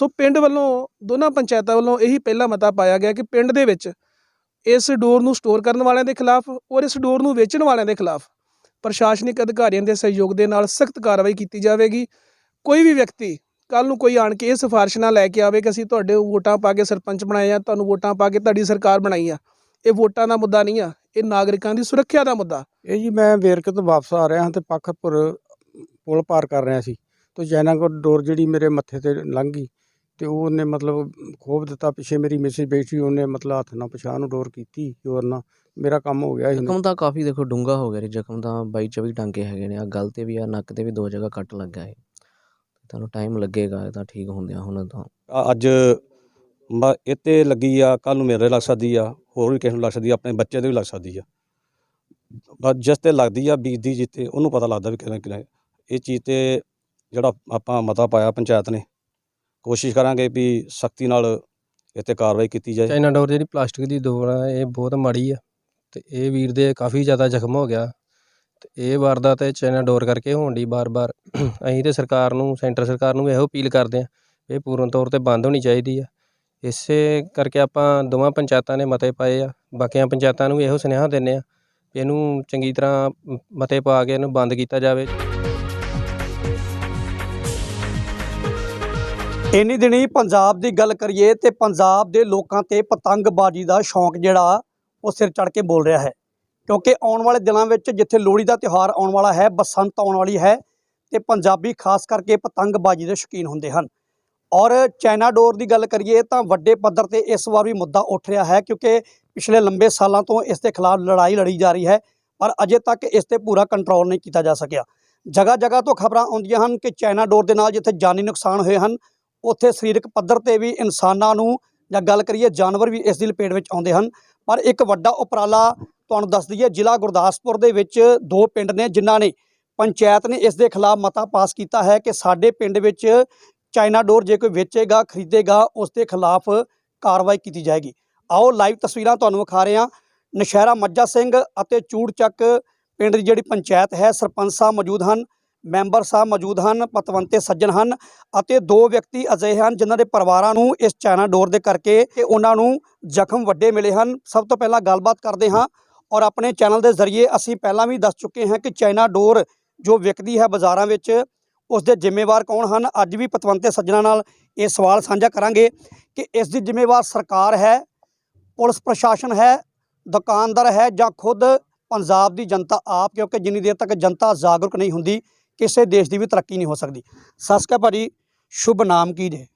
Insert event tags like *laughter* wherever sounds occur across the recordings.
ਸੋ ਪਿੰਡ ਵੱਲੋਂ, ਦੋਨਾਂ ਪੰਚਾਇਤਾਂ ਵੱਲੋਂ ਇਹੀ ਪਹਿਲਾ ਮਤਾ ਪਾਇਆ ਗਿਆ ਕਿ ਪਿੰਡ ਦੇ ਵਿੱਚ ਇਸ ਡੋਰ ਨੂੰ ਸਟੋਰ ਕਰਨ ਵਾਲਿਆਂ ਦੇ ਖਿਲਾਫ ਔਰ ਇਸ ਡੋਰ ਨੂੰ ਵੇਚਣ ਵਾਲਿਆਂ ਦੇ ਖਿਲਾਫ ਪ੍ਰਸ਼ਾਸਨਿਕ ਅਧਿਕਾਰੀਆਂ ਦੇ ਸਹਿਯੋਗ ਦੇ ਨਾਲ ਸਖਤ ਕਾਰਵਾਈ ਕੀਤੀ ਜਾਵੇਗੀ। ਕੋਈ ਵੀ ਵਿਅਕਤੀ ਕੱਲ ਨੂੰ ਕੋਈ ਆਣ ਕੇ ਇਹ ਸਿਫਾਰਿਸ਼ ਨਾ ਲੈ ਕੇ ਆਵੇ ਕਿ ਅਸੀਂ ਤੁਹਾਡੇ ਵੋਟਾਂ ਪਾ ਕੇ ਸਰਪੰਚ ਬਣਾਏ ਆ, ਤੁਹਾਨੂੰ ਵੋਟਾਂ ਪਾ ਕੇ ਤੁਹਾਡੀ ਸਰਕਾਰ ਬਣਾਈ ਆ, ਇਹ ਵੋਟਾਂ ਦਾ ਮੁੱਦਾ ਨਹੀਂ ਆ, ਇਹ ਨਾਗਰਿਕਾਂ ਦੀ ਸੁਰੱਖਿਆ ਦਾ ਮੁੱਦਾ। ਇਹ ਜੀ ਮੈਂ ਵੇਰਕੇ ਤੋਂ ਵਾਪਸ ਆ ਰਿਹਾ ਹਾਂ ਤੇ ਪੱਖਪੁਰ ਪੁਲ ਪਾਰ ਕਰ ਰਿਹਾ ਸੀ, ਤੇ ਜੈਨਾ ਕੋ ਡੋਰ ਜਿਹੜੀ ਮੇਰੇ ਮੱਥੇ ਤੇ ਲੰਘ ਗਈ ਤੇ ਉਹ ਉਹਨੇ ਮਤਲਬ ਖੋਬ ਦਿੱਤਾ ਪਿੱਛੇ ਮੇਰੀ ਮੈਸੇਜ ਬੈਠੀ ਉਹਨੇ ਮਤਲਬ ਹੱਥ ਨਾਲ ਪਛਾਣ ਨੂੰ ਡੋਰ ਕੀਤੀ ਜੋਰ ਨਾਲ ਮੇਰਾ ਕੰਮ ਹੋ ਗਿਆ ਸੀ ਜ਼ਖਮ ਤਾਂ ਕਾਫੀ ਦੇਖੋ ਡੂੰਘਾ ਹੋ ਗਿਆ ਜੀ ਜ਼ਖਮ ਤਾਂ 22 24 ਟਾਂਕੇ ਹੈਗੇ ਨੇ ਆ ਗਲ ਤੇ ਵੀ ਆ ਨੱਕ ਤੇ ਵੀ ਦੋ ਜਗ੍ਹਾ ਕੱਟ ਲੱਗਾ ਹੈ ਤੁਹਾਨੂੰ ਟਾਈਮ ਲੱਗੇਗਾ ਇਹ ਤਾਂ ਠੀਕ ਹੁੰਦਿਆਂ ਹੁਣ ਤਾਂ। ਆ- ਅੱਜ ਮ- ਇਹ 'ਤੇ ਲੱਗੀ ਆ ਕੱਲ ਨੂੰ ਮੇਰੇ ਲੱਗ ਸਕਦੀ ਆ ਹੋਰ ਵੀ ਕਿਸੇ ਨੂੰ ਲੱਗ ਸਕਦੀ ਆ ਆਪਣੇ ਬੱਚੇ ਦੇ ਵੀ ਲੱਗ ਸਕਦੀ ਆ। ਬਸ ਜਿਸ ਤੇ ਲੱਗਦੀ ਆ ਬੀਜਦੀ ਜਿੱਤੇ ਉਹਨੂੰ ਪਤਾ ਲੱਗਦਾ ਵੀ ਕਿਵੇਂ ਕਿਵੇਂ ਇਹ ਚੀਜ਼ ਤੇ ਜਿਹੜਾ ਆਪਾਂ ਮਤਾ ਪਾਇਆ ਪੰਚਾਇਤ ਨੇ ਕੋਸ਼ਿਸ਼ ਕਰਾਂਗੇ ਵੀ ਸਖਤੀ ਨਾਲ ਇੱਥੇ ਕਾਰਵਾਈ ਕੀਤੀ ਜਾਏ। ਚਾਈਨਾ ਡੋਰ ਜਿਹੜੀ ਪਲਾਸਟਿਕ ਦੀ ਡੋਰ ਆ, ਇਹ ਬਹੁਤ ਮਾੜੀ ਆ ਤੇ ਇਹ ਵੀਰ ਦੇ ਕਾਫੀ ਜ਼ਿਆਦਾ ਜ਼ਖਮ ਹੋ ਗਿਆ ਤੇ ਇਹ ਵਾਰਦਾਤ ਇਹ ਚਾਈਨਾ ਡੋਰ ਕਰਕੇ ਹੋਣ ਦੀ ਬਾਰ-ਬਾਰ। *clears throat* ਅਸੀਂ ਤੇ ਸਰਕਾਰ ਨੂੰ, ਸੈਂਟਰ ਸਰਕਾਰ ਨੂੰ ਇਹੋ ਅਪੀਲ ਕਰਦੇ ਆ ਇਹ ਪੂਰਨ ਤੌਰ ਤੇ ਬੰਦ ਹੋਣੀ ਚਾਹੀਦੀ ਆ। ਇਸੇ ਕਰਕੇ ਆਪਾਂ ਦੋਵਾਂ ਪੰਚਾਇਤਾਂ ਨੇ ਮਤੇ ਪਾਏ ਆ, ਬਾਕੀਆਂ ਪੰਚਾਇਤਾਂ ਨੂੰ ਇਹੋ ਸੁਨੇਹਾ ਦਿੰਦੇ ਆ ਇਹਨੂੰ ਚੰਗੀ ਤਰ੍ਹਾਂ ਮਤੇ ਪਾ ਕੇ ਇਹਨੂੰ ਬੰਦ ਕੀਤਾ ਜਾਵੇ। ਇੰਨੀ ਦਿਨੀ ਪੰਜਾਬ ਦੀ ਗੱਲ ਕਰੀਏ ਤੇ ਪੰਜਾਬ ਦੇ ਲੋਕਾਂ ਤੇ ਪਤੰਗਬਾਜ਼ੀ ਦਾ ਸ਼ੌਂਕ ਜਿਹੜਾ, ਉਹ ਸਿਰ ਚੜ ਕੇ ਬੋਲ ਰਿਹਾ ਹੈ। ਕਿਉਂਕਿ ਆਉਣ ਵਾਲੇ ਦਿਨਾਂ ਵਿੱਚ ਜਿੱਥੇ ਲੋਹੜੀ ਦਾ ਤਿਉਹਾਰ ਆਉਣ ਵਾਲਾ ਹੈ, ਬਸੰਤ ਆਉਣ ਵਾਲੀ ਹੈ, ਤੇ ਪੰਜਾਬੀ ਖਾਸ ਕਰਕੇ ਪਤੰਗਬਾਜ਼ੀ ਦੇ ਸ਼ੌਕੀਨ ਹੁੰਦੇ ਹਨ। ਔਰ ਚਾਈਨਾ ਡੋਰ ਦੀ ਗੱਲ ਕਰੀਏ ਤਾਂ ਵੱਡੇ ਪੱਧਰ ਤੇ ਇਸ ਵਾਰ ਵੀ ਮੁੱਦਾ ਉੱਠ ਰਿਹਾ ਹੈ, ਕਿਉਂਕਿ ਪਿਛਲੇ ਲੰਬੇ ਸਾਲਾਂ ਤੋਂ ਇਸ ਦੇ ਖਿਲਾਫ ਲੜਾਈ ਲੜੀ ਜਾ ਰਹੀ ਹੈ, ਪਰ ਅਜੇ ਤੱਕ ਇਸ ਤੇ ਪੂਰਾ ਕੰਟਰੋਲ ਨਹੀਂ ਕੀਤਾ ਜਾ ਸਕਿਆ। ਜਗ੍ਹਾ ਜਗ੍ਹਾ ਤੋਂ ਖਬਰਾਂ ਆਉਂਦੀਆਂ ਹਨ ਕਿ ਚਾਈਨਾ ਡੋਰ ਦੇ ਨਾਲ ਜਿੱਥੇ ਜਾਨੀ ਨੁਕਸਾਨ ਹੋਏ ਹਨ ਉੱਥੇ ਸਰੀਰਕ ਪੱਧਰ ਤੇ ਵੀ ਇਨਸਾਨਾਂ ਨੂੰ ਜਾਂ ਗੱਲ ਕਰੀਏ ਜਾਨਵਰ ਵੀ ਇਸ ਦੀ ਲਪੇਟ ਵਿੱਚ ਆਉਂਦੇ ਹਨ। ਪਰ ਇੱਕ ਵੱਡਾ ਉਪਰਾਲਾ ਤੁਹਾਨੂੰ ਦੱਸ ਦਈਏ, ਜ਼ਿਲ੍ਹਾ ਗੁਰਦਾਸਪੁਰ ਦੇ ਵਿੱਚ ਦੋ ਪਿੰਡ ਨੇ ਜਿਨ੍ਹਾਂ ਨੇ ਪੰਚਾਇਤ ਨੇ ਇਸ ਦੇ ਖਿਲਾਫ ਮਤਾ ਪਾਸ ਕੀਤਾ ਹੈ ਕਿ ਸਾਡੇ ਪਿੰਡ ਵਿੱਚ ਚਾਈਨਾ ਡੋਰ ਜੇ ਕੋਈ ਵੇਚੇਗਾ, ਖਰੀਦੇਗਾ, ਉਸ ਦੇ ਖਿਲਾਫ ਕਾਰਵਾਈ ਕੀਤੀ ਜਾਏਗੀ। ਆਓ ਲਾਈਵ ਤਸਵੀਰਾਂ ਤੁਹਾਨੂੰ ਵਿਖਾ ਰਹੇ ਹਾਂ। ਨਸ਼ਹਿਰਾ ਮੱਜਾ ਸਿੰਘ ਅਤੇ ਚੂੜਚੱਕ ਪਿੰਡ ਦੀ ਜਿਹੜੀ ਪੰਚਾਇਤ ਹੈ, ਸਰਪੰਚ ਸਾਹਿਬ ਮੌਜੂਦ ਹਨ। ਮੈਂਬਰ ਸਾਹਿਬ ਮੌਜੂਦ ਹਨ, ਪਤਵੰਤੇ ਸੱਜਣ ਹਨ ਅਤੇ ਦੋ ਵਿਅਕਤੀ ਅਜਿਹੇ ਹਨ ਜਿਨ੍ਹਾਂ ਦੇ ਪਰਿਵਾਰਾਂ ਨੂੰ ਇਸ ਚਾਈਨਾ ਡੋਰ ਦੇ ਕਰਕੇ ਕਿ ਉਹਨਾਂ ਨੂੰ ਜ਼ਖਮ ਵੱਡੇ ਮਿਲੇ ਹਨ। ਸਭ ਤੋਂ ਪਹਿਲਾਂ ਗੱਲਬਾਤ ਕਰਦੇ ਹਾਂ ਔਰ ਆਪਣੇ ਚੈਨਲ ਦੇ ਜ਼ਰੀਏ ਅਸੀਂ ਪਹਿਲਾਂ ਵੀ ਦੱਸ ਚੁੱਕੇ ਹਾਂ ਕਿ ਚਾਈਨਾ ਡੋਰ ਜੋ ਵਿਕਦੀ ਹੈ ਬਾਜ਼ਾਰਾਂ ਵਿੱਚ, ਉਸ ਦੇ ਜ਼ਿੰਮੇਵਾਰ ਕੌਣ ਹਨ? ਅੱਜ ਵੀ ਪਤਵੰਤੇ ਸੱਜਣਾ ਨਾਲ ਇਹ ਸਵਾਲ ਸਾਂਝਾ ਕਰਾਂਗੇ ਕਿ ਇਸ ਦੀ ਜ਼ਿੰਮੇਵਾਰ ਸਰਕਾਰ ਹੈ, ਪੁਲਿਸ ਪ੍ਰਸ਼ਾਸਨ ਹੈ, ਦੁਕਾਨਦਾਰ ਹੈ ਜਾਂ ਖੁਦ ਪੰਜਾਬ ਦੀ ਜਨਤਾ ਆਪ? ਕਿਉਂਕਿ ਜਿੰਨੀ ਦੇਰ ਤੱਕ ਜਨਤਾ ਜਾਗਰੂਕ ਨਹੀਂ ਹੁੰਦੀ ਕਿਸੇ ਦੇਸ਼ ਦੀ ਵੀ ਤਰੱਕੀ ਨਹੀਂ ਹੋ ਸਕਦੀ। ਅਕਾਲ ਭਾਜੀ ਸ਼ੁਭ ਨਾਮ ਕੀ ਜੇ?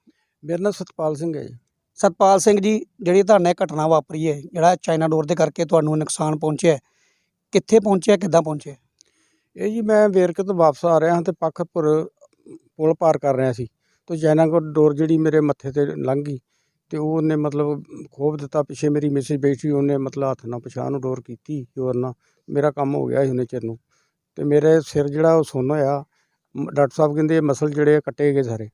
ਮੇਰਾ ਨਾਮ ਸਤਪਾਲ ਸਿੰਘ ਹੈ ਜੀ। ਸਤਪਾਲ ਸਿੰਘ ਜੀ ਜਿਹੜੀ ਤੁਹਾਡੇ ਨਾਲ ਇਹ ਘਟਨਾ ਵਾਪਰੀ ਹੈ ਜਿਹੜਾ ਚਾਈਨਾ ਡੋਰ ਦੇ ਕਰਕੇ ਤੁਹਾਨੂੰ ਨੁਕਸਾਨ ਪਹੁੰਚਿਆ ਕਿੱਥੇ ਪਹੁੰਚਿਆ ਕਿੱਦਾਂ ਪਹੁੰਚਿਆ? ਇਹ ਜੀ ਮੈਂ ਵੇਰਕੇ ਤੋਂ ਵਾਪਸ ਆ ਰਿਹਾ ਹਾਂ ਤੇ ਪੱਖਪੁਰ ਪੁਲ ਪਾਰ ਕਰ ਰਿਹਾ ਸੀ। ਤੇ ਕੋ ਡੋਰ ਜਿਹੜੀ ਮੇਰੇ ਮੱਥੇ ਤੇ ਲੰਘ ਗਈ ਤੇ ਉਹ ਉਹਨੇ ਮਤਲਬ ਖੋਬ ਦਿੱਤਾ ਪਿੱਛੇ ਮੇਰੀ ਮੈਸੇਜ ਬੈਠੀ ਉਹਨੇ ਮਤਲਬ ਹੱਥ ਨਾਲ ਪਛਾਣ ਨੂੰ ਡੋਰ ਕੀਤੀ ਜੋਰ ਨਾਲ ਮੇਰਾ ਕੰਮ ਹੋ ਗਿਆ ਸੀ ਉਹਨੇ ਚਿਰ ਨੂੰ। ਤੇ ਮੇਰੇ ਸਿਰ ਜਿਹੜਾ ਉਹ ਸੁੰਨ ਹੋਇਆ ਮ- ਡਾਕਟਰ ਸਾਹਿਬ ਕਹਿੰਦੇ ਮਸਲ ਜਿਹੜੇ ਆ ਕੱਟੇ ਗਏ ਸਾਰੇ।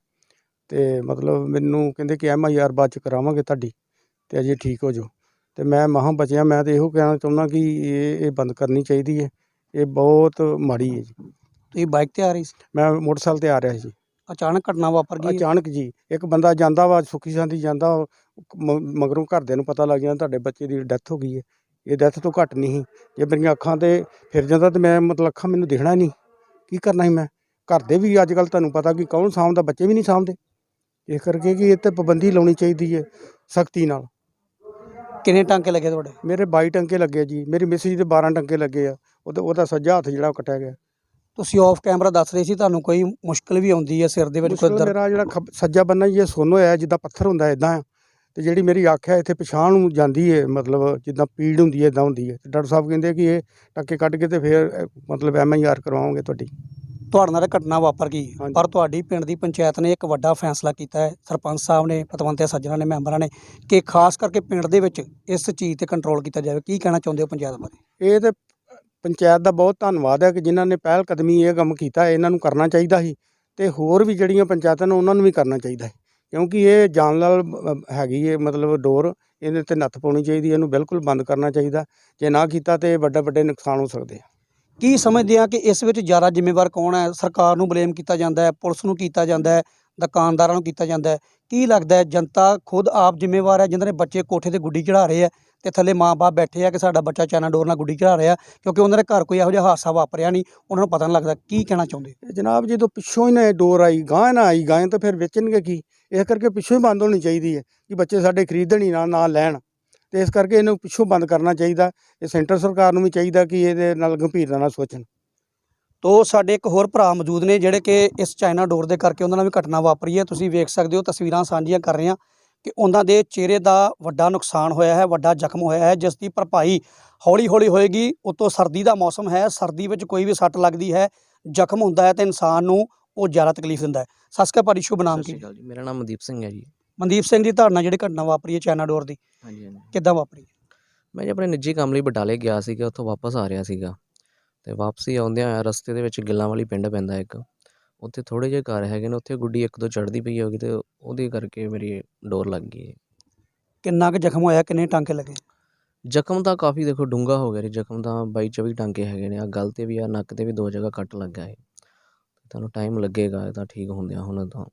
ਤੇ ਮਤਲਬ ਮੈਨੂੰ ਕਹਿੰਦੇ ਕਿ ਐਮ ਆਈ ਆਰ ਬਾਅਦ ਚ ਕਰਾਵਾਂਗੇ ਤੁਹਾਡੀ ਤੇ ਅਜੇ ਠੀਕ ਹੋ ਜਾਓ। ਤੇ ਮੈਂ ਮਹਾਂ ਬਚਿਆ ਮੈਂ ਤੇ ਇਹੋ ਕਹਿਣਾ ਚਾਹੁੰਦਾ ਕਿ ਇਹ ਇਹ ਬੰਦ ਕਰਨੀ ਚਾਹੀਦੀ ਹੈ। ਇਹ ਬਹੁਤ ਮਾੜੀ ਹੈ ਜੀ। ਤੁਸੀਂ ਬਾਈਕ ਤੇ ਆ ਰਹੀ ਸੀ? ਮੈਂ ਮੋਟਰਸਾਈਕਲ ਤੇ ਆ ਰਿਹਾ ਸੀ ਜੀ। ਅਚਾਨਕ ਘਟਨਾ ਵਾਪਰ ਗਈ। ਅਚਾਨਕ ਜੀ। ਇੱਕ ਬੰਦਾ ਜਾਂਦਾ ਵਾ ਸੁੱਖੀ ਸਾਂਦੀ ਜਾਂਦਾ ਮ- ਮਗਰੋਂ ਘਰਦਿਆਂ ਨੂੰ ਪਤਾ ਲੱਗ ਜਾਂਦਾ ਤੁਹਾਡੇ ਬੱਚੇ ਦੀ ਡੈਥ ਹੋ ਗਈ ਹੈ। ਇਹ ਡੈਥ ਤੋਂ ਘੱਟ ਨਹੀਂ ਸੀ। ਜੇ ਮੇਰੀਆਂ ਅੱਖਾਂ ਤੇ ਫਿਰ ਜਾਂਦਾ ਤੇ ਮੈਂ ਮਤਲਬ ਅੱਖਾਂ ਮੈਨੂੰ ਦਿਖਣਾ ਨਹੀਂ। ਕੀ ਕਰਨਾ ਸੀ ਮੈਂ? ਘਰ ਦੇ ਵੀ ਅੱਜ ਕੱਲ ਤੁਹਾਨੂੰ ਪਤਾ ਕਿ ਕੌਣ ਸਾਂਭਦਾ ਬੱਚੇ ਵੀ ਨਹੀਂ ਸਾਂਭਦੇ। ਇਸ ਕਰਕੇ ਕਿ ਇਹ ਤੇ ਪਾਬੰਦੀ ਲਾਉਣੀ ਚਾਹੀਦੀ ਹੈ ਸਖਤੀ ਨਾਲ। ਕਿੰਨੇ ਟਾਂਕੇ ਲੱਗੇ ਤੁਹਾਡੇ? ਮੇਰੇ 22 ਟੰਕੇ ਲੱਗੇ ਜੀ ਮੇਰੀ ਮਿਸਿਸ ਦੇ 12 ਟੰਕੇ ਲੱਗੇ ਆ। ਉਹਦਾ ਉਹਦਾ ਸੱਜਾ ਹੱਥ ਜਿਹੜਾ ਉਹ ਕੱਟਿਆ ਗਿਆ। ਤੁਸੀਂ ਆਫ ਕੈਮਰਾ ਦੱਸ ਰਹੇ ਸੀ ਤੁਹਾਨੂੰ ਕੋਈ ਮੁਸ਼ਕਲ ਵੀ ਆਉਂਦੀ ਹੈ ਸਿਰ ਦੇ ਵਿੱਚ ਕੋਈ ਮੁਸ਼ਕਿਲ ਦਰਦ? ਮੇਰਾ ਜਿਹੜਾ ਖੱਬ- ਸੱਜਾ ਬੰਨਾ ਜੀ ਇਹ ਸੁੰਨ ਹੋਇਆ ਜਿੱਦਾਂ ਪੱਥਰ ਹੁੰਦਾ ਇਦਾਂ ਤੇ ਜਿਹੜੀ ਮੇਰੀ ਅੱਖ ਹੈ ਇੱਥੇ ਪਛਾਣ ਨੂੰ ਜਾਂਦੀ ਹੈ ਮਤਲਬ ਜਿੱਦਾਂ ਪੀੜ ਹੁੰਦੀ ਹੈ ਇਦਾਂ ਹੁੰਦੀ ਹੈ ਤੇ ਡਾਕਟਰ ਸਾਹਿਬ ਕਹਿੰਦੇ ਕਿ ਇਹ ਟੱਕੇ ਕੱਢ ਕੇ ਤੇ ਫਿਰ ਅ, ਮਤਲਬ ਆਰ ਕਰਵਾਵਾਂਗੇ ਤੁਹਾਡੀ। ਤੁਹਾਡੇ ਨਾਲ ਇਹ ਘਟਨਾ ਵਾਪਰ ਗਈ। ਹਾਂਜੀ। ਪਰ ਤੁਹਾਡੀ ਪਿੰਡ ਦੀ ਪੰਚਾਇਤ ਨੇ ਇੱਕ ਵੱਡਾ ਫੈਸਲਾ ਕੀਤਾ ਹੈ। ਸਰਪੰਚ ਸਾਹਿਬ ਨੇ ਪਤਵੰਤੇ ਸੱਜਣਾ ਨੇ ਮੈਂਬਰਾਂ ਨੇ ਕਿ ਖਾਸ ਕਰਕੇ ਪਿੰਡ ਦੇ ਵਿੱਚ ਇਸ ਚੀਜ਼ ਤੇ ਕੰਟਰੋਲ ਕੀਤਾ ਜਾਵੇ। ਕੀ ਕਹਿਣਾ ਚਾਹੁੰਦੇ ਹੋ ਪੰਚਾਇਤ ਬਾਰੇ? ਇਹ ਤੇ ਪੰਚਾਇਤ ਦਾ ਬਹੁਤ ਧੰਨਵਾਦ ਹੈ ਕਿ ਜਿਨ੍ਹਾਂ ਨੇ ਪਹਿਲ ਕਦਮੀ ਇਹ ਕੰਮ ਕੀਤਾ ਹੈ, ਇਹਨਾਂ ਨੂੰ ਕਰਨਾ ਚਾਹੀਦਾ ਸੀ। ਤੇ ਹੋਰ ਵੀ ਜਿਹੜੀਆਂ ਪੰਚਾਇਤਾਂ ਨੇ ਉਹਨਾਂ ਨੂੰ ਵੀ ਕਰਨਾ ਚਾਹੀਦਾ ਹੈ। ਕਿਉਂਕਿ ਇਹ ਜਾਨ ਨਾਲ ਹੈਗੀ ਹੈ ਮਤਲਬ ਡੋਰ, ਇਹਦੇ ਤੇ ਨੱਥ ਪਾਉਣੀ ਚਾਹੀਦੀ ਇਹਨੂੰ ਬਿਲਕੁਲ ਬੰਦ ਕਰਨਾ ਚਾਹੀਦਾ। ਜੇ ਨਾ ਕੀਤਾ ਤੇ ਵੱਡੇ ਵੱਡੇ ਨੁਕਸਾਨ ਹੋ ਸਕਦੇ ਆ। ਕੀ ਸਮਝਦੇ ਆ ਕਿ ਇਸ ਵਿੱਚ ਜ਼ਿਆਦਾ ਜ਼ਿੰਮੇਵਾਰ ਕੌਣ ਹੈ? ਸਰਕਾਰ ਨੂੰ ਬਲੇਮ ਕੀਤਾ ਜਾਂਦਾ ਹੈ, ਪੁਲਿਸ ਨੂੰ ਕੀਤਾ ਜਾਂਦਾ ਹੈ? ਦੁਕਾਨਦਾਰਾਂ ਨੂੰ ਕੀਤਾ ਜਾਂਦਾ ਹੈ। ਕੀ ਲੱਗਦਾ ਹੈ, ਜਨਤਾ ਖੁਦ ਆਪ ਜ਼ਿੰਮੇਵਾਰ ਹੈ, ਜਿਨ੍ਹਾਂ ਨੇ ਬੱਚੇ ਕੋਠੇ ਤੇ ਗੁੱਡੀ ਚੜਾ ਰਹੇ ਆ ਤੇ ਥੱਲੇ ਮਾਂ-ਬਾਪ ਬੈਠੇ ਆ ਕਿ ਸਾਡਾ ਬੱਚਾ ਚਾਈਨਾ ਡੋਰ ਨਾਲ ਗੁੱਡੀ ਚੜਾ ਰਿਹਾ ਕਿਉਂਕਿ ਉਹਨਾਂ ਦੇ ਘਰ ਕੋਈ ਇਹੋ ਜਿਹਾ ਹਾਦਸਾ ਵਾਪਰਿਆ ਨਹੀਂ, ਉਹਨਾਂ ਨੂੰ ਪਤਾ ਨਹੀਂ ਲੱਗਦਾ। ਕੀ ਕਹਿਣਾ ਚਾਹੁੰਦੇ? ਜਨਾਬ ਜਦੋਂ ਪਿੱਛੋਂ ਹੀ ਨਾ ਇਹ ਡੋਰ ਆਈ ਗਾਂ ਨਾ ਆਈ ਗਾਂ ਤਾਂ ਫਿਰ ਵੇਚਣਗੇ ਕੀ? ਇਸ ਕਰਕੇ ਪਿੱਛੋਂ ਹੀ ਬੰਦ ਹੋਣੀ ਚਾਹੀਦੀ ਹੈ ਕਿ ਬੱਚੇ ਸਾਡੇ ਖਰੀਦਣ ਹੀ ਨਾ ਨਾ ਲੈਣ। ਤੇ ਇਸ ਕਰਕੇ ਇਹਨੂੰ ਪਿੱਛੋਂ ਬੰਦ ਕਰਨਾ ਚਾਹੀਦਾ। ਇਹ ਸੈਂਟਰ ਸਰਕਾਰ ਨੂੰ ਵੀ ਚਾਹੀਦਾ ਕਿ ਇਹਦੇ ਨਾਲ ਗੰਭੀਰਤਾ ਨਾਲ ਸੋਚਣ। ਤੋ ਸਾਡੇ ਇੱਕ ਹੋਰ ਭਰਾ ਮੌਜੂਦ ਨੇ ਜਿਹੜੇ ਕਿ ਇਸ ਚਾਈਨਾ ਡੋਰ ਦੇ ਕਰਕੇ ਉਹਨਾਂ ਨਾਲ ਵੀ ਘਟਨਾ ਵਾਪਰੀ ਹੈ। ਤੁਸੀਂ ਵੇਖ ਸਕਦੇ ਹੋ ਤਸਵੀਰਾਂ ਸਾਂਝੀਆਂ ਕਰ ਰਹੇ ਹਾਂ ਕਿ ਉਹਨਾਂ ਦੇ ਚਿਹਰੇ ਦਾ ਵੱਡਾ ਨੁਕਸਾਨ ਹੋਇਆ ਹੈ ਵੱਡਾ ਜ਼ਖਮ ਹੋਇਆ ਹੈ ਜਿਸ ਦੀ ਭਰਪਾਈ ਹੌਲੀ ਹੌਲੀ ਹੋਏਗੀ। ਉਤੋਂ ਸਰਦੀ ਦਾ ਮੌਸਮ ਹੈ ਸਰਦੀ ਵਿੱਚ ਕੋਈ ਵੀ ਸੱਟ ਲੱਗਦੀ ਹੈ ਜ਼ਖਮ ਹੁੰਦਾ ਹੈ ਤੇ ਇਨਸਾਨ ਨੂੰ ਉਹ ਜ਼ਿਆਦਾ ਤਕਲੀਫ ਦਿੰਦਾ ਹੈ। ਸਤਿ ਸ਼੍ਰੀ ਅਕਾਲ ਭਾਜੀ ਸ਼ੁਭ ਨਾਮ ਸਤਿ ਕੀ? ਜੀ ਮੇਰਾ ਨਾਮ ਮਨਦੀਪ ਸਿੰਘ ਹੈ ਜੀ। ਮਨਦੀਪ ਸਿੰਘ ਦੀ ਧਾਰਨਾ ਜਿਹੜੀ ਘਟਨਾ ਵਾਪਰੀ ਹੈ ਚਾਈਨਾ ਡੋਰ ਦੀ ਹਾਂਜੀ ਹਾਂਜੀ। ਕਿੱਦਾਂ ਵਾਪਰੀ? ਮੈਂ ਜੀ ਆਪਣੇ ਨਿੱਜੀ ਕੰਮ ਲਈ ਬਟਾਲੇ ਗਿਆ ਸੀਗਾ ਉੱਥੋਂ ਵਾਪਸ ਆ ਰਿਹਾ ਸੀਗਾ। ਤੇ ਵਾਪਸੀ ਆਉਂਦਿਆਂ ਹੋਇਆ ਰਸਤੇ ਦੇ ਵਿੱਚ ਗਿੱਲਾਂ ਵਾਲੀ ਪਿੰਡ ਪੈਂਦਾ ਇੱਕ। ਉੱਥੇ ਥੋੜੇ ਜਿਹੇ ਘਰ ਹੈਗੇ ਨੇ ਉੱਥੇ ਗੁੱਡੀ ਇੱਕ ਦੋ ਚੜਦੀ ਪਈ ਹੋਗੀ ਤੇ ਉਹਦੇ ਕਰਕੇ ਮੇਰੀ ਡੋਰ ਲੱਗ ਗਈ। ਕਿੰਨਾ ਕੁ ਜ਼ਖਮ ਹੋਇਆ ਕਿੰਨੇ ਟਾਂਕੇ ਲੱਗੇ? ਜ਼ਖਮ ਤਾਂ ਕਾਫੀ ਦੇਖੋ ਡੂੰਘਾ ਹੋ ਗਿਆ ਜੀ ਜ਼ਖਮ ਤਾਂ 22 24 ਟਾਂਕੇ ਹੈਗੇ ਨੇ ਆ ਗਲ ਤੇ ਵੀ ਆ ਨੱਕ ਤੇ ਵੀ ਦੋ ਜਗ੍ਹਾ ਕੱਟ ਲੱਗਾ ਹੈ ਤੁਹਾਨੂੰ ਟਾਈਮ ਲੱਗੇਗਾ ਇਹ ਤਾਂ ਠੀਕ ਹੁੰਦਿਆਂ ਹੁਣ ਤਾਂ।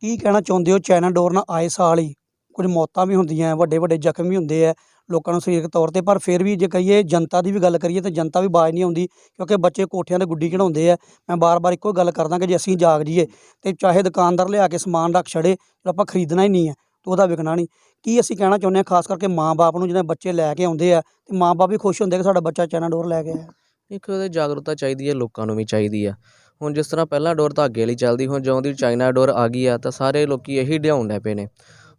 ਕੀ ਕਹਿਣਾ ਚਾਹੁੰਦੇ ਹੋ ਚਾਈਨਾ ਡੋਰ ਨਾਲ ਆਏ ਸਾਲ ਹੀ। ਕੁਝ ਮੌਤਾਂ ਵੀ ਹੁੰਦੀਆਂ ਵੱਡੇ ਵੱਡੇ ਜ਼ਖਮ ਵੀ ਹੁੰਦੇ ਆ ਲੋਕਾਂ ਨੂੰ ਸਰੀਰਕ ਤੌਰ ਤੇ, ਪਰ ਫਿਰ ਵੀ ਜੇ ਕਹੀਏ ਜਨਤਾ ਦੀ ਵੀ ਗੱਲ ਕਰੀਏ ਤਾਂ ਜਨਤਾ ਵੀ ਬਾਜ਼ ਨਹੀਂ ਆਉਂਦੀ ਕਿਉਂਕਿ ਬੱਚੇ ਕੋਠਿਆਂ ਤੇ ਗੁੱਡੀ ਚੜਾਉਂਦੇ ਆ ਮੈਂ ਬਾਰ-ਬਾਰ ਇੱਕੋ ਗੱਲ ਕਰਦਾ ਕਿ ਜੇ ਅਸੀਂ ਜਾਗ ਜੀਏ ਤੇ ਚਾਹੇ ਦੁਕਾਨਦਾਰ ਲਿਆ ਕੇ ਸਮਾਨ ਰੱਖ ਛੜੇ, ਪਰ ਆਪਾਂ ਖਰੀਦਣਾ ਹੀ ਨਹੀਂ ਹੈ ਤੇ ਉਹਦਾ ਵਿਕਣਾ ਨਹੀਂ। ਕੀ ਅਸੀਂ ਕਹਿਣਾ ਚਾਹੁੰਦੇ ਹਾਂ ਖਾਸ ਕਰਕੇ ਮਾਂ-ਬਾਪ ਨੂੰ ਜਿਹੜੇ ਬੱਚੇ ਲੈ ਕੇ ਆਉਂਦੇ ਆ ਤੇ ਮਾਂ-ਬਾਪ ਵੀ ਖੁਸ਼ ਹੁੰਦੇ ਕਿ ਸਾਡਾ ਬੱਚਾ ਚਾਈਨਾ ਡੋਰ ਲੈ ਕੇ ਆਇਆ। ਦੇਖੋ, ਉਹਦੇ ਜਾਗਰੂਕਤਾ ਚਾਹੀਦੀ ਹੈ, ਲੋਕਾਂ ਨੂੰ ਵੀ ਚਾਹੀਦੀ ਆ ਹੁਣ ਜਿਸ ਤਰ੍ਹਾਂ ਪਹਿਲਾਂ ਡੋਰ ਤਾਂ ਅੱਗੇ ਵਾਲੀ ਚੱਲਦੀ, ਹੁਣ ਜਿਉਂ ਦੀ ਚਾਈਨਾ ਡੋਰ ਆ ਗਈ ਆ ਤਾਂ ਸਾਰੇ ਲੋਕੀ ਇਹੀ ਢਿਆਉਣ ਲੱਗ ਪਏ ਨੇ।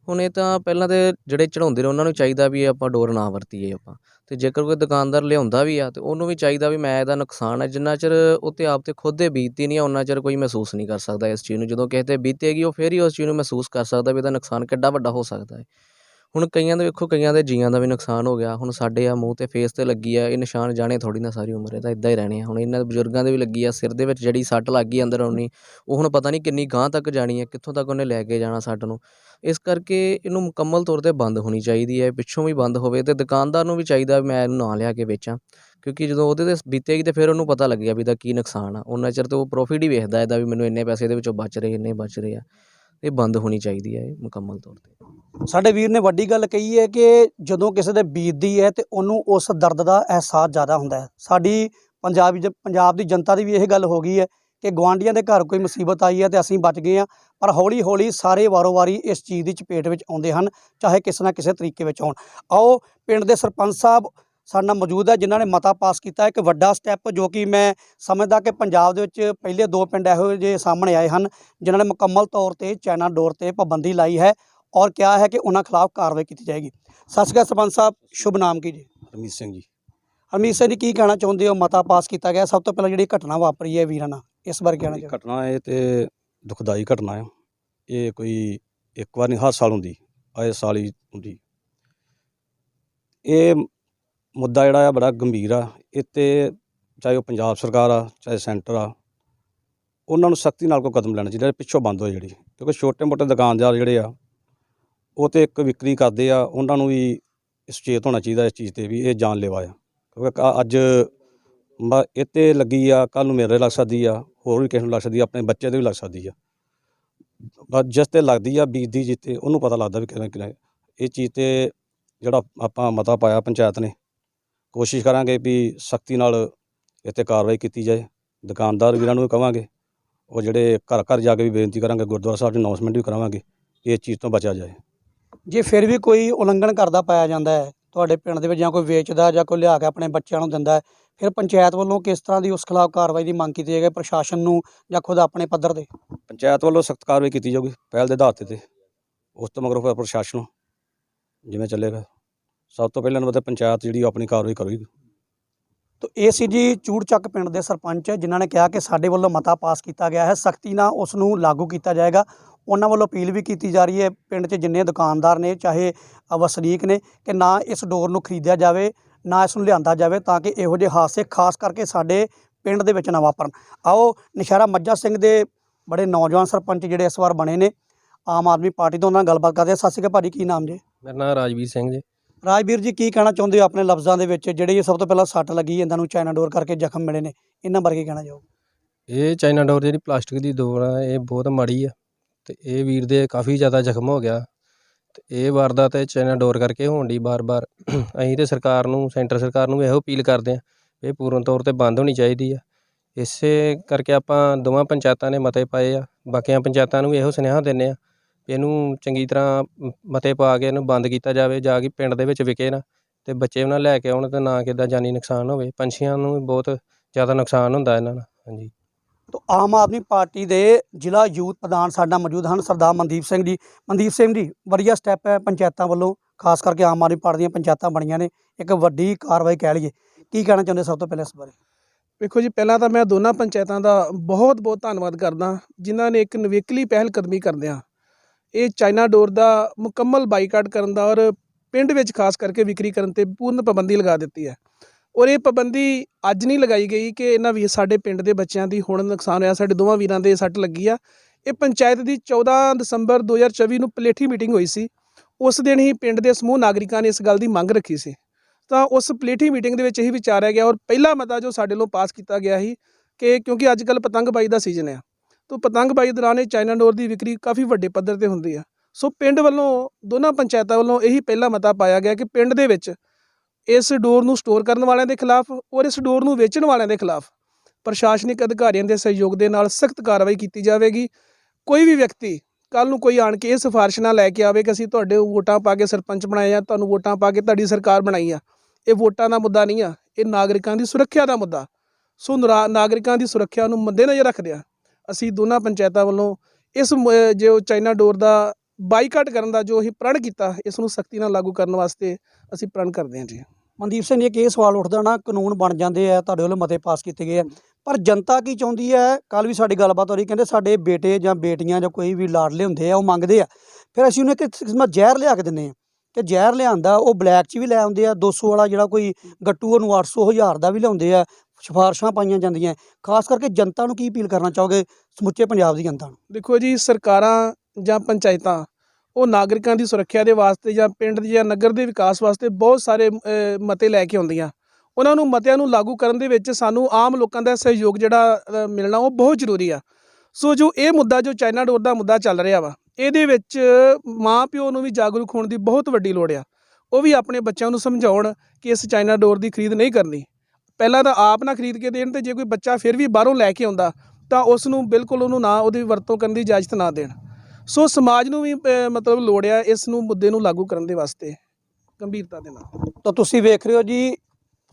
ਹੁਣ ਇਹ ਤਾਂ ਪਹਿਲਾਂ ਤਾਂ ਜਿਹੜੇ ਚੜਾਉਂਦੇ ਨੇ ਉਹਨਾਂ ਨੂੰ ਚਾਹੀਦਾ ਵੀ ਆਪਾਂ ਡੋਰ ਨਾ ਵਰਤੀਏ ਆਪਾਂ। ਅਤੇ ਜੇਕਰ ਕੋਈ ਦੁਕਾਨਦਾਰ ਲਿਆਉਂਦਾ ਵੀ ਆ ਤਾਂ ਉਹਨੂੰ ਵੀ ਚਾਹੀਦਾ ਵੀ ਮੈਂ ਇਹਦਾ ਨੁਕਸਾਨ ਹੈ ਜਿੰਨਾ ਚਿਰ ਉਹ 'ਤੇ ਆਪ ਤੇ ਖੁਦ ਦੇ ਬੀਤਦੀ ਨਹੀਂ ਆ ਉਹਨਾਂ ਚਿਰ ਕੋਈ ਮਹਿਸੂਸ ਨਹੀਂ ਕਰ ਸਕਦਾ ਇਸ ਚੀਜ਼ ਨੂੰ। ਜਦੋਂ ਕਿਸੇ ਤੇ ਬੀਤੇਗੀ, ਉਹ ਫਿਰ ਹੀ ਉਸ ਚੀਜ਼ ਨੂੰ ਮਹਿਸੂਸ ਕਰ ਸਕਦਾ ਵੀ ਇਹਦਾ ਨੁਕਸਾਨ ਕਿੱਡਾ ਵੱਡਾ ਹੋ ਸਕਦਾ ਹੈ। ਹੁਣ ਕਈਆਂ ਦੇ ਵੇਖੋ, ਕਈਆਂ ਦੇ ਜੀਆਂ ਦਾ ਵੀ ਨੁਕਸਾਨ ਹੋ ਗਿਆ। ਹੁਣ ਸਾਡੇ ਆ ਮੂੰਹ ਤੇ ਫੇਸ ਤੇ ਲੱਗੀ ਆ, ਇਹ ਨਿਸ਼ਾਨ ਜਾਣੇ ਥੋੜੀ ਨਾ ਸਾਰੀ ਉਮਰ, ਇਹ ਤਾਂ ਇਦਾਂ ਹੀ ਰਹਿਣੇ ਆ। ਹੁਣ ਇਹਨਾਂ ਬਜ਼ੁਰਗਾਂ ਦੇ ਵੀ ਲੱਗੀ ਆ, ਸਿਰ ਦੇ ਵਿੱਚ ਜਿਹੜੀ ਸੱਟ ਲੱਗ ਗਈ ਅੰਦਰ ਆਉਣੀ, ਉਹ ਹੁਣ ਪਤਾ ਨਹੀਂ ਕਿੰਨੀ ਗਾਂਹ ਤੱਕ ਜਾਣੀ ਹੈ ਕਿੱਥੋਂ ਤੱਕ ਉਹਨੇ ਲੈ ਕੇ ਜਾਣਾ ਸੱਟ ਨੂੰ। ਇਸ ਕਰਕੇ ਇਹਨੂੰ ਮੁਕੰਮਲ ਤੌਰ ਤੇ ਬੰਦ ਹੋਣੀ ਚਾਹੀਦੀ ਹੈ ਪਿੱਛੋਂ ਵੀ ਬੰਦ ਹੋਵੇ ਤੇ ਦੁਕਾਨਦਾਰ ਨੂੰ ਵੀ ਚਾਹੀਦਾ ਵੀ ਮੈਂ ਇਹਨੂੰ ਨਾ ਲਿਆ ਕੇ ਵੇਚਾਂ। ਕਿਉਂਕਿ ਜਦੋਂ ਉਹਦੇ ਤੇ ਬੀਤੇਗੀ ਤੇ ਫਿਰ ਉਹਨੂੰ ਪਤਾ ਲੱਗਿਆ ਵੀ ਇਹਦਾ ਕੀ ਨੁਕਸਾਨ ਆ। ਉਹਨਾਂ ਚਿਰ ਤੇ ਉਹ ਪ੍ਰੋਫਿਟ ਹੀ ਵੇਖਦਾ ਇਹਦਾ ਵੀ ਮੈਨੂੰ ਇੰਨੇ ਪੈਸੇ ਇਹਦੇ ਵਿੱਚੋਂ ਬਚ ਰਹੇ, ਇੰਨੇ ਬਚ ਰਹੇ ਆ। ਇਹ ਬੰਦ ਹੋਣੀ ਚਾਹੀਦੀ ਹੈ ਮੁਕੰਮਲ ਤੌਰ ਤੇ। ਸਾਡੇ ਵੀਰ ਨੇ ਵੱਡੀ ਗੱਲ ਕਹੀ ਹੈ ਕਿ ਜਦੋਂ ਕਿਸੇ ਦੇ ਬੀਤਦੀ ਹੈ ਤੇ ਉਹਨੂੰ ਉਸ ਦਰਦ ਦਾ ਅਹਿਸਾਸ ਜ਼ਿਆਦਾ ਹੁੰਦਾ ਹੈ। ਸਾਡੀ ਪੰਜਾਬ ਜ- ਪੰਜਾਬ ਦੀ ਜਨਤਾ ਦੀ ਵੀ ਇਹ ਗੱਲ ਹੋ ਗਈ ਹੈ ਕਿ ਗਵਾਂਡੀਆਂ ਦੇ ਘਰ ਕੋਈ ਮੁਸੀਬਤ ਆਈ ਹੈ ਤੇ ਅਸੀਂ ਬਚ ਗਏ ਹਾਂ, ਪਰ ਹੌਲੀ ਹੌਲੀ ਸਾਰੇ ਵਾਰੋ-ਵਾਰੀ ਇਸ ਚੀਜ਼ ਦੀ ਚਪੇਟ ਵਿੱਚ ਆਉਂਦੇ ਹਨ, ਚਾਹੇ ਕਿਸੇ ਨਾ ਕਿਸੇ ਤਰੀਕੇ ਵਿੱਚ ਆਉਣ ਆਓ, ਪਿੰਡ ਦੇ ਸਰਪੰਚ ਸਾਹਿਬ ਸਾਡੇ ਨਾਲ ਮੌਜੂਦ ਹੈ ਜਿਨ੍ਹਾਂ ਨੇ ਮਤਾ ਪਾਸ ਕੀਤਾ। ਇੱਕ ਵੱਡਾ ਸਟੈਪ ਜੋ ਕਿ ਮੈਂ ਸਮਝਦਾ ਕਿ ਪੰਜਾਬ ਦੇ ਵਿੱਚ ਪਹਿਲੇ ਦੋ ਪਿੰਡ ਇਹੋ ਜਿਹੇ ਸਾਹਮਣੇ ਆਏ ਹਨ ਜਿਨ੍ਹਾਂ ਨੇ ਮੁਕੰਮਲ ਤੌਰ ਤੇ ਚਾਈਨਾ ਡੋਰ ਤੇ ਪਾਬੰਦੀ ਲਾਈ ਹੈ ਔਰ ਕਿਹਾ ਹੈ ਕਿ ਉਹਨਾਂ ਖਿਲਾਫ ਕਾਰਵਾਈ ਕੀਤੀ ਜਾਏਗੀ। ਸਤਿ ਸ਼੍ਰੀ ਅਕਾਲ ਸਰਪੰਚ ਸਾਹਿਬ ਸ਼ੁਭ ਨਾਮ ਕੀ ਜੀ? ਰਮੀਤ ਸਿੰਘ ਜੀ। ਹਰਮੀਤ ਸਿੰਘ ਜੀ ਕੀ ਕਹਿਣਾ ਚਾਹੁੰਦੇ ਹੋ? ਮਤਾ ਪਾਸ ਕੀਤਾ ਗਿਆ। ਸਭ ਤੋਂ ਪਹਿਲਾਂ ਜਿਹੜੀ ਘਟਨਾ ਵਾਪਰੀ ਹੈ ਵੀਰਾਂ ਨਾਲ ਇਸ ਬਾਰੇ ਕਹਿਣਾ ਚਾਹੁੰਦੇ ਘਟਨਾ ਇਹ ਤੇ ਦੁਖਦਾਈ ਘਟਨਾ ਆ। ਇਹ ਕੋਈ ਇੱਕ ਵਾਰ ਨਹੀਂ ਹਰ ਸਾਲ ਹੁੰਦੀ ਆਏ ਸਾਲ ਹੀ ਹੁੰਦੀ। ਇਹ ਮੁੱਦਾ ਜਿਹੜਾ ਆ ਬੜਾ ਗੰਭੀਰ ਆ ਇਹ 'ਤੇ ਚਾਹੇ ਉਹ ਪੰਜਾਬ ਸਰਕਾਰ ਆ, ਚਾਹੇ ਸੈਂਟਰ ਆ, ਉਹਨਾਂ ਨੂੰ ਸਖਤੀ ਨਾਲ ਕੋਈ ਕਦਮ ਲੈਣਾ ਚਾਹੀਦਾ ਪਿੱਛੋਂ ਬੰਦ ਹੋਏ ਜਿਹੜੀ ਕਿਉਂਕਿ ਛੋਟੇ ਮੋਟੇ ਦੁਕਾਨਦਾਰ ਜਿਹੜੇ ਆ, ਉਹ ਤੇ ਇੱਕ ਵਿਕਰੀ ਕਰਦੇ ਆ, ਉਹਨਾਂ ਨੂੰ ਵੀ ਸੁਚੇਤ ਹੋਣਾ ਚਾਹੀਦਾ ਇਸ ਚੀਜ਼ ਤੇ ਵੀ, ਇਹ ਜਾਨਲੇਵਾ ਆ। ਕਿਉਂਕਿ ਕ- ਅੱਜ ਮ- ਇਹ 'ਤੇ ਲੱਗੀ ਆ ਕੱਲ ਨੂੰ ਮੇਰੇ ਲੱਗ ਸਕਦੀ ਆ, ਹੋਰ ਵੀ ਕਿਸੇ ਨੂੰ ਲੱਗ ਸਕਦੀ ਆ, ਆਪਣੇ ਬੱਚੇ ਦੇ ਵੀ ਲੱਗ ਸਕਦੀ ਆ। ਬਸ ਜਿਸ ਤੇ ਲੱਗਦੀ ਆ ਬੀਜਦੀ ਜਿੱਤੇ ਉਹਨੂੰ ਪਤਾ ਲੱਗਦਾ ਵੀ ਕਿਵੇਂ ਕਿਵੇਂ ਇਹ ਚੀਜ਼ ਤੇ ਜਿਹੜਾ ਆਪਾਂ ਮਤਾ ਪਾਇਆ ਪੰਚਾਇਤ ਨੇ ਕੋਸ਼ਿਸ਼ ਕਰਾਂਗੇ ਵੀ ਸਖਤੀ ਨਾਲ ਇੱਥੇ ਕਾਰਵਾਈ ਕੀਤੀ ਜਾਏ। ਦੁਕਾਨਦਾਰ ਵੀਰਾਂ ਨੂੰ ਵੀ ਕਵਾਂਗੇ। ਉਹ ਜਿਹੜੇ ਘਰ ਘਰ ਜਾ ਕੇ ਵੀ ਬੇਨਤੀ ਕਰਾਂਗੇ ਗੁਰਦੁਆਰਾ ਸਾਹਿਬ 'ਚ ਅਨਾਉਂਸਮੈਂਟ ਵੀ ਕਰਾਵਾਂਗੇ ਕਿ ਇਸ ਚੀਜ਼ ਤੋਂ ਬਚਿਆ ਜਾਏ। ਜੇ ਫਿਰ ਵੀ ਕੋਈ ਉਲੰਘਣ ਕਰਦਾ ਪਾਇਆ ਜਾਂਦਾ ਹੈ ਤੁਹਾਡੇ ਪਿੰਡ ਦੇ ਵਿੱਚ ਜਾਂ ਕੋਈ ਵੇਚਦਾ ਜਾਂ ਕੋਈ ਲਿਆ ਕੇ ਆਪਣੇ ਬੱਚਿਆਂ ਨੂੰ ਦਿੰਦਾ ਹੈ ਫਿਰ ਪੰਚਾਇਤ ਵੱਲੋਂ ਕਿਸ ਤਰ੍ਹਾਂ ਦੀ ਉਸ ਖਿਲਾਫ ਕਾਰਵਾਈ ਦੀ ਮੰਗ ਕੀਤੀ ਜਾਏਗੀ ਪ੍ਰਸ਼ਾਸਨ ਨੂੰ ਜਾਂ ਖੁਦ ਆਪਣੇ ਪੱਧਰ ਤੇ? ਪੰਚਾਇਤ ਵੱਲੋਂ ਸਖਤ ਕਾਰਵਾਈ ਕੀਤੀ ਜਾਊਗੀ ਪਹਿਲ ਦੇ ਆਧਾਰ ਤੇ ਉਸ ਤੋਂ ਮਗਰੋਂ ਫਿਰ ਪ੍ਰਸ਼ਾਸਨ ਜਿਵੇਂ ਚੱਲੇਗਾ। ਸਭ ਤੋਂ ਪਹਿਲਾਂ ਨੰਬਰ ਤੇ ਪੰਚਾਇਤ ਜਿਹੜੀ ਉਹ ਆਪਣੀ ਕਾਰਵਾਈ ਕਰੇਗੀ। ਤੋ ਇਹ ਸੀ ਜੀ ਚੂੜਚੱਕ ਪਿੰਡ ਦੇ ਸਰਪੰਚ ਜਿਨ੍ਹਾਂ ਨੇ ਕਿਹਾ ਕਿ ਸਾਡੇ ਵੱਲੋਂ ਮਤਾ ਪਾਸ ਕੀਤਾ ਗਿਆ ਹੈ। ਸਖਤੀ ਨਾਲ ਉਸ ਨੂੰ ਲਾਗੂ ਕੀਤਾ ਜਾਏਗਾ। ਉਹਨਾਂ ਵੱਲੋਂ ਅਪੀਲ ਵੀ ਕੀਤੀ ਜਾ ਰਹੀ ਹੈ ਪਿੰਡ 'ਚ ਜਿੰਨੇ ਦੁਕਾਨਦਾਰ ਨੇ ਚਾਹੇ ਵਸਨੀਕ ਨੇ ਕਿ ਨਾ ਇਸ ਡੋਰ ਨੂੰ ਖਰੀਦਿਆ ਜਾਵੇ ਨਾ ਇਸ ਨੂੰ ਲਿਆਂਦਾ ਜਾਵੇ ਤਾਂ ਕਿ ਇਹੋ ਜਿਹੇ ਹਾਦਸੇ ਖਾਸ ਕਰਕੇ ਸਾਡੇ ਪਿੰਡ ਦੇ ਵਿੱਚ ਨਾ ਵਾਪਰਨ। ਆਓ ਨਸ਼ਹਿਰਾ ਮੱਝਾ ਸਿੰਘ ਦੇ ਬੜੇ ਨੌਜਵਾਨ ਸਰਪੰਚ ਜਿਹੜੇ ਇਸ ਵਾਰ ਬਣੇ ਨੇ ਆਮ ਆਦਮੀ ਪਾਰਟੀ ਤੋਂ ਉਹਨਾਂ ਨਾਲ ਗੱਲਬਾਤ ਕਰਦੇ ਹਾਂ। ਸਤਿ ਸ਼੍ਰੀ ਅਕਾਲ ਭਾਜੀ ਕੀ ਨਾਮ ਜੀ? ਮੇਰਾ ਨਾਮ ਰਾਜਵੀਰ ਸਿੰਘ ਜੀ। ਰਾਜਵੀਰ ਜੀ, ਕੀ ਕਹਿਣਾ ਚਾਹੁੰਦੇ ਹੋ ਆਪਣੇ ਲਫ਼ਜ਼ਾਂ ਦੇ ਵਿੱਚ? ਜਿਹੜੇ ਇਹ ਸਭ ਤੋਂ ਪਹਿਲਾਂ ਸੱਟ ਲੱਗੀ, ਇਹਨਾਂ ਨੂੰ ਚਾਈਨਾ ਡੋਰ ਕਰਕੇ ਜ਼ਖਮ ਮਿਲੇ ਨੇ। ਇਹਨਾਂ ਬਾਰੇ ਕੀ ਕਹਿਣਾ ਚਾਹੋ ਇਹ ਚਾਈਨਾ ਡੋਰ ਜਿਹੜੀ ਪਲਾਸਟਿਕ ਦੀ ਡੋਰ ਆ, ਇਹ ਬਹੁਤ ਮਾੜੀ ਆ ਤੇ ਇਹ ਵੀਰ ਦੇ ਕਾਫੀ ਜ਼ਿਆਦਾ ਜ਼ਖਮ ਹੋ ਗਿਆ ਤੇ ਇਹ ਵਾਰਦਾਤ ਹੈ ਚਾਈਨਾ ਡੋਰ ਕਰਕੇ ਹੋਣ ਦੀ ਬਾਰ-ਬਾਰ। ਅਸੀਂ ਤੇ ਸਰਕਾਰ ਨੂੰ, ਸੈਂਟਰ ਸਰਕਾਰ ਨੂੰ ਇਹੋ ਅਪੀਲ ਕਰਦੇ ਹਾਂ ਇਹ ਪੂਰਨ ਤੌਰ ਤੇ ਬੰਦ ਹੋਣੀ ਚਾਹੀਦੀ ਆ। ਇਸੇ ਕਰਕੇ ਆਪਾਂ ਦੋਵਾਂ ਪੰਚਾਇਤਾਂ ਨੇ ਮਤੇ ਪਾਏ ਆ, ਬਾਕੀਆਂ ਪੰਚਾਇਤਾਂ ਨੂੰ ਵੀ ਇਹੋ ਸੁਨੇਹਾ ਦਿੰਦੇ ਆ ਇਹਨੂੰ ਚੰਗੀ ਤਰ੍ਹਾਂ ਮਤੇ ਪਾ ਕੇ ਇਹਨੂੰ ਬੰਦ ਕੀਤਾ ਜਾਵੇ ਜਾ ਕੇ ਪਿੰਡ ਦੇ ਵਿੱਚ ਵਿਕੇ ਨਾ ਤੇ ਬੱਚੇ ਉਹਨਾਂ ਲੈ ਕੇ ਆਉਣ ਤੇ ਨਾ ਕਿੱਦਾਂ ਜਾਨੀ ਨੁਕਸਾਨ ਹੋਵੇ। ਪੰਛੀਆਂ ਨੂੰ ਵੀ ਬਹੁਤ ਜ਼ਿਆਦਾ ਨੁਕਸਾਨ ਹੁੰਦਾ ਇਹਨਾਂ ਨਾਲ ਹਾਂਜੀ। ਤੋ ਆਮ ਆਦਮੀ ਪਾਰਟੀ ਦੇ ਜ਼ਿਲ੍ਹਾ ਯੂਥ ਪ੍ਰਧਾਨ ਸਾਡਾ ਮੌਜੂਦ ਹਨ ਸਰਦਾਰ ਮਨਦੀਪ ਸਿੰਘ ਜੀ। ਮਨਦੀਪ ਸਿੰਘ ਜੀ ਵਧੀਆ ਸਟੈਪ ਹੈ ਪੰਚਾਇਤਾਂ ਵੱਲੋਂ ਖਾਸ ਕਰਕੇ ਆਮ ਆਦਮੀ ਪਾਰਟੀ ਦੀਆਂ ਪੰਚਾਇਤਾਂ ਬਣੀਆਂ ਨੇ। ਇੱਕ ਵੱਡੀ ਕਾਰਵਾਈ ਕਹਿ ਲਈਏ। ਕੀ ਕਹਿਣਾ ਚਾਹੁੰਦੇ ਸਭ ਤੋਂ ਪਹਿਲਾਂ ਇਸ ਬਾਰੇ? ਵੇਖੋ ਜੀ ਪਹਿਲਾਂ ਤਾਂ ਮੈਂ ਦੋਨਾਂ ਪੰਚਾਇਤਾਂ ਦਾ ਬਹੁਤ ਬਹੁਤ ਧੰਨਵਾਦ ਕਰਦਾ ਜਿਨ੍ਹਾਂ ਨੇ ਇੱਕ ਨਵੇਕਲੀ ਪਹਿਲ ਕਦਮੀ ਕਰਦਿਆਂ ਇਹ ਚਾਈਨਾ ਡੋਰ ਦਾ ਮੁਕੰਮਲ ਬਾਈਕਾਟ ਕਰਨ ਦਾ ਔਰ ਪਿੰਡ ਵਿੱਚ ਖਾਸ ਕਰਕੇ ਵਿਕਰੀ ਕਰਨ ਤੇ ਪੂਰਨ ਪਾਬੰਦੀ ਲਗਾ ਦਿੱਤੀ ਹੈ। ਔਰ ਇਹ ਪਾਬੰਦੀ ਅੱਜ ਨਹੀਂ ਲਗਾਈ ਗਈ ਕਿ ਇਹਨਾਂ ਵੀ ਸਾਡੇ ਪਿੰਡ ਦੇ ਬੱਚਿਆਂ ਦੀ ਹੁਣ ਨੁਕਸਾਨ ਹੋਇਆ, ਸਾਡੇ ਦੋਵਾਂ ਵੀਰਾਂ ਦੇ ਸੱਟ ਲੱਗੀ ਆ। ਇਹ ਪੰਚਾਇਤ ਦੀ 14 ਦਸੰਬਰ 2024 ਨੂੰ ਪਲੇਠੀ ਮੀਟਿੰਗ ਹੋਈ ਸੀ। ਉਸ ਦਿਨ ਹੀ ਪਿੰਡ ਦੇ ਸਮੂਹ ਨਾਗਰਿਕਾਂ ਨੇ ਇਸ ਗੱਲ ਦੀ ਮੰਗ ਰੱਖੀ ਸੀ। ਤਾਂ ਉਸ ਪਲੇਠੀ ਮੀਟਿੰਗ ਦੇ ਵਿੱਚ ਇਹੀ ਵਿਚਾਰਿਆ ਗਿਆ ਔਰ ਪਹਿਲਾ ਮਤਾ ਜੋ ਸਾਡੇ ਵੱਲੋਂ ਪਾਸ ਕੀਤਾ ਗਿਆ ਸੀ ਕਿ ਕਿਉਂਕਿ ਅੱਜ ਕੱਲ ਪਤੰਗਬਾਜ਼ੀ ਦਾ ਸੀਜ਼ਨ ਆ। ਸੋ ਪਤੰਗਬਾਜ਼ੀ ਦੌਰਾਨ ਇਹ ਚਾਈਨਾ ਡੋਰ ਦੀ ਵਿਕਰੀ ਕਾਫੀ ਵੱਡੇ ਪੱਧਰ ਤੇ ਹੁੰਦੀ ਆ। ਸੋ ਪਿੰਡ ਵੱਲੋਂ, ਦੋਨਾਂ ਪੰਚਾਇਤਾਂ ਵੱਲੋਂ ਇਹੀ ਪਹਿਲਾ ਮਤਾ ਪਾਇਆ ਗਿਆ ਕਿ ਪਿੰਡ ਦੇ ਵਿੱਚ ਇਸ ਡੋਰ ਨੂੰ ਸਟੋਰ ਕਰਨ ਵਾਲਿਆਂ ਦੇ ਖਿਲਾਫ ਔਰ ਇਸ ਡੋਰ ਨੂੰ ਵੇਚਣ ਵਾਲਿਆਂ ਦੇ ਖਿਲਾਫ ਪ੍ਰਸ਼ਾਸਨਿਕ ਅਧਿਕਾਰੀਆਂ ਦੇ ਸਹਿਯੋਗ ਦੇ ਨਾਲ ਸਖਤ ਕਾਰਵਾਈ ਕੀਤੀ ਜਾਵੇਗੀ। ਕੋਈ ਵੀ ਵਿਅਕਤੀ ਕੱਲ ਨੂੰ ਕੋਈ ਆਣ ਕੇ ਇਹ ਸਿਫਾਰਿਸ਼ ਨਾ ਲੈ ਕੇ ਆਵੇ ਕਿ ਅਸੀਂ ਤੁਹਾਡੇ ਵੋਟਾਂ ਪਾ ਕੇ ਸਰਪੰਚ ਬਣਾਏ ਆ, ਤੁਹਾਨੂੰ ਵੋਟਾਂ ਪਾ ਕੇ ਤੁਹਾਡੀ ਸਰਕਾਰ ਬਣਾਈ ਆ। ਇਹ ਵੋਟਾਂ ਦਾ ਮੁੱਦਾ ਨਹੀਂ ਆ, ਇਹ ਨਾਗਰਿਕਾਂ ਦੀ ਸੁਰੱਖਿਆ ਦਾ ਮੁੱਦਾ। ਸੋ ਨਰਾ- ਨਾਗਰਿਕਾਂ ਦੀ ਸੁਰੱਖਿਆ ਨੂੰ ਮੱਦੇਨਜ਼ਰ ਰੱਖਦਿਆਂ ਅਸੀਂ ਦੋਨਾਂ ਪੰਚਾਇਤਾਂ ਵੱਲੋਂ ਇਸ ਜੋ ਚਾਈਨਾ ਡੋਰ ਦਾ ਬਾਈਕਾਟ ਕਰਨ ਦਾ ਜੋ ਅਸੀਂ ਪ੍ਰਣ ਕੀਤਾ, ਇਸ ਨੂੰ ਸਖਤੀ ਨਾਲ ਲਾਗੂ ਕਰਨ ਵਾਸਤੇ ਅਸੀਂ ਪ੍ਰਣ ਕਰਦੇ ਹਾਂ ਜੀ। ਮਨਦੀਪ ਸਿੰਘ ਜੀ, ਇੱਕ ਇਹ ਸਵਾਲ ਉੱਠਦਾ ਨਾ, ਕਾਨੂੰਨ ਬਣ ਜਾਂਦੇ ਆ, ਤੁਹਾਡੇ ਵੱਲੋਂ ਮਤੇ ਪਾਸ ਕੀਤੇ ਗਏ ਆ। ਪਰ ਜਨਤਾ ਕੀ ਚਾਹੁੰਦੀ ਹੈ? ਕੱਲ ਵੀ ਸਾਡੀ ਗੱਲਬਾਤ ਹੋ ਰਹੀ, ਕਹਿੰਦੇ ਸਾਡੇ ਬੇਟੇ ਜਾਂ ਬੇਟੀਆਂ ਜਾਂ ਕੋਈ ਵੀ ਲਾਡਲੇ ਹੁੰਦੇ ਆ, ਉਹ ਮੰਗਦੇ ਆ। ਫਿਰ ਅਸੀਂ ਉਹਨੂੰ ਇੱਕ ਕਿਸਮ ਦਾ ਜ਼ਹਿਰ ਲਿਆ ਕੇ ਦਿੰਨੇ ਆ ਕਿ ਜ਼ਹਿਰ ਲਿਆਂਦਾ, ਉਹ ਬਲੈਕ 'ਚ ਵੀ ਲੈ ਆਉਂਦੇ ਆ 200 ਵਾਲਾ ਜਿਹੜਾ ਕੋਈ ਗੱਟੂ ਉਹਨੂੰ 800 ਹਜ਼ਾਰ ਦਾ ਵੀ ਲਿਆਉਂਦੇ ਆ ਸਿਫਾਰਸ਼ਾਂ ਪਾਈਆਂ ਜਾਂਦੀਆਂ ਖਾਸ ਕਰਕੇ ਜਨਤਾ ਨੂੰ ਕੀ ਅਪੀਲ ਕਰਨਾ ਚਾਹੋਗੇ ਸਮੁੱਚੇ ਪੰਜਾਬ ਦੀ ਜਨਤਾ ਨੂੰ? ਦੇਖੋ ਜੀ, ਸਰਕਾਰਾਂ ਜਾਂ ਪੰਚਾਇਤਾਂ, ਉਹ ਨਾਗਰਿਕਾਂ ਦੀ ਸੁਰੱਖਿਆ ਦੇ ਵਾਸਤੇ ਜਾਂ ਪਿੰਡ ਦੇ ਜਾਂ ਨਗਰ ਦੇ ਵਿਕਾਸ ਵਾਸਤੇ ਬਹੁਤ ਸਾਰੇ ਮਤੇ ਲੈ ਕੇ ਆਉਂਦੀਆਂ। ਉਹਨਾਂ ਨੂੰ ਮਤਿਆਂ ਨੂੰ ਲਾਗੂ ਕਰਨ ਦੇ ਵਿੱਚ ਸਾਨੂੰ ਆਮ ਲੋਕਾਂ ਦਾ ਸਹਿਯੋਗ ਜਿਹੜਾ ਮਿਲਣਾ ਉਹ ਬਹੁਤ ਜ਼ਰੂਰੀ ਆ। ਸੋ ਜੋ ਇਹ ਮੁੱਦਾ, ਜੋ ਚਾਈਨਾ ਡੋਰ ਦਾ ਮੁੱਦਾ ਚੱਲ ਰਿਹਾ ਵਾ, ਇਹਦੇ ਵਿੱਚ ਮਾਂ ਪਿਓ ਨੂੰ ਵੀ ਜਾਗਰੂਕ ਹੋਣ ਦੀ ਬਹੁਤ ਵੱਡੀ ਲੋੜ ਆ। ਉਹ ਵੀ ਆਪਣੇ ਬੱਚਿਆਂ ਨੂੰ ਸਮਝਾਉਣ ਕਿ ਇਸ ਚਾਈਨਾ ਡੋਰ ਦੀ ਖਰੀਦ ਨਹੀਂ ਕਰਨੀ। ਪਹਿਲਾਂ ਤਾਂ ਆਪ ਨਾ ਖਰੀਦ ਕੇ ਦੇਣ ਤੇ ਜੇ ਕੋਈ ਬੱਚਾ ਫਿਰ ਵੀ ਬਾਹਰੋਂ ਲੈ ਕੇ ਆਉਂਦਾ, ਤਾਂ ਉਸ ਨੂੰ ਬਿਲਕੁਲ ਉਹਨੂੰ ਨਾ ਉਹਦੀ ਵਰਤੋਂ ਕਰਨ ਦੀ ਇਜਾਜ਼ਤ ਨਾ ਦੇਣ। ਸੋ ਸਮਾਜ ਨੂੰ ਵੀ ਮਤਲਬ ਲੋੜ ਆ ਇਸ ਨੂੰ ਮੁੱਦੇ ਨੂੰ ਲਾਗੂ ਕਰਨ ਦੇ ਵਾਸਤੇ, ਗੰਭੀਰਤਾ ਦੇ ਨਾਲ। ਤਾਂ ਤੁਸੀਂ ਵੇਖ ਰਹੇ ਹੋ ਜੀ,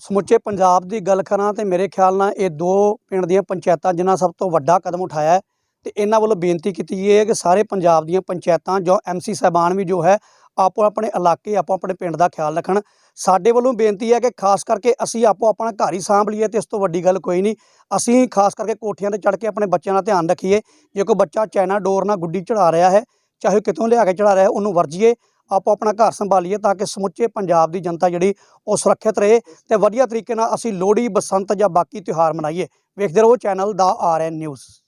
ਸਮੁੱਚੇ ਪੰਜਾਬ ਦੀ ਗੱਲ ਕਰਾਂ ਤੇ ਮੇਰੇ ਖਿਆਲ ਨਾਲ ਇਹ ਦੋ ਪਿੰਡ ਦੀਆਂ ਪੰਚਾਇਤਾਂ ਜਿਨ੍ਹਾਂ ਸਭ ਤੋਂ ਵੱਡਾ ਕਦਮ ਉਠਾਇਆ ਹੈ, ਤੇ ਇਹਨਾਂ ਵੱਲੋਂ ਬੇਨਤੀ ਕੀਤੀ ਗਈ ਹੈ ਕਿ ਸਾਰੇ ਪੰਜਾਬ ਦੀਆਂ ਪੰਚਾਇਤਾਂ ਜੋ ਐਮਸੀ ਸਾਹਿਬਾਨ ਵੀ ਜੋ ਹੈ ਆਪੋ ਆਪਣੇ ਇਲਾਕੇ, ਆਪੋ ਆਪਣੇ ਪਿੰਡ ਦਾ ਖਿਆਲ ਰੱਖਣ। ਸਾਡੇ ਵੱਲੋਂ ਬੇਨਤੀ ਹੈ ਕਿ ਖਾਸ ਕਰਕੇ ਅਸੀਂ ਆਪੋ ਆਪਣਾ ਘਰ ਹੀ ਸਾਂਭ ਲਈਏ ਤੇ ਇਸ ਤੋਂ ਵੱਡੀ ਗੱਲ ਕੋਈ ਨਹੀਂ। ਅਸੀਂ ਖਾਸ ਕਰਕੇ ਕੋਠੀਆਂ ਤੇ ਚੜ੍ਹ ਕੇ ਆਪਣੇ ਬੱਚਿਆਂ ਦਾ ਧਿਆਨ ਰੱਖੀਏ। ਜੇ ਕੋਈ ਬੱਚਾ ਚਾਈਨਾ ਡੋਰ ਨਾਲ ਗੁੱਡੀ ਚੜਾ ਰਿਹਾ ਹੈ, ਚਾਹੇ ਕਿਤੋਂ ਲਿਆ ਕੇ ਚੜਾ ਰਿਹਾ ਉਹਨੂੰ ਵਰਜੀਏ, ਆਪੋ ਆਪਣਾ ਘਰ ਸੰਭਾਲੀਏ ਤਾਂ ਕਿ ਸਮੁੱਚੇ ਪੰਜਾਬ ਦੀ ਜਨਤਾ ਜਿਹੜੀ ਉਹ ਸੁਰੱਖਿਅਤ ਰਹੇ ਤੇ ਵਧੀਆ ਤਰੀਕੇ ਨਾਲ ਅਸੀਂ ਲੋਹੜੀ, ਬਸੰਤ ਜਾਂ ਬਾਕੀ ਤਿਉਹਾਰ ਮਨਾਈਏ। ਵੇਖਦੇ ਰਹੋ ਚੈਨਲ ਦਾ ਆਰਐਨ ਨਿਊਜ਼।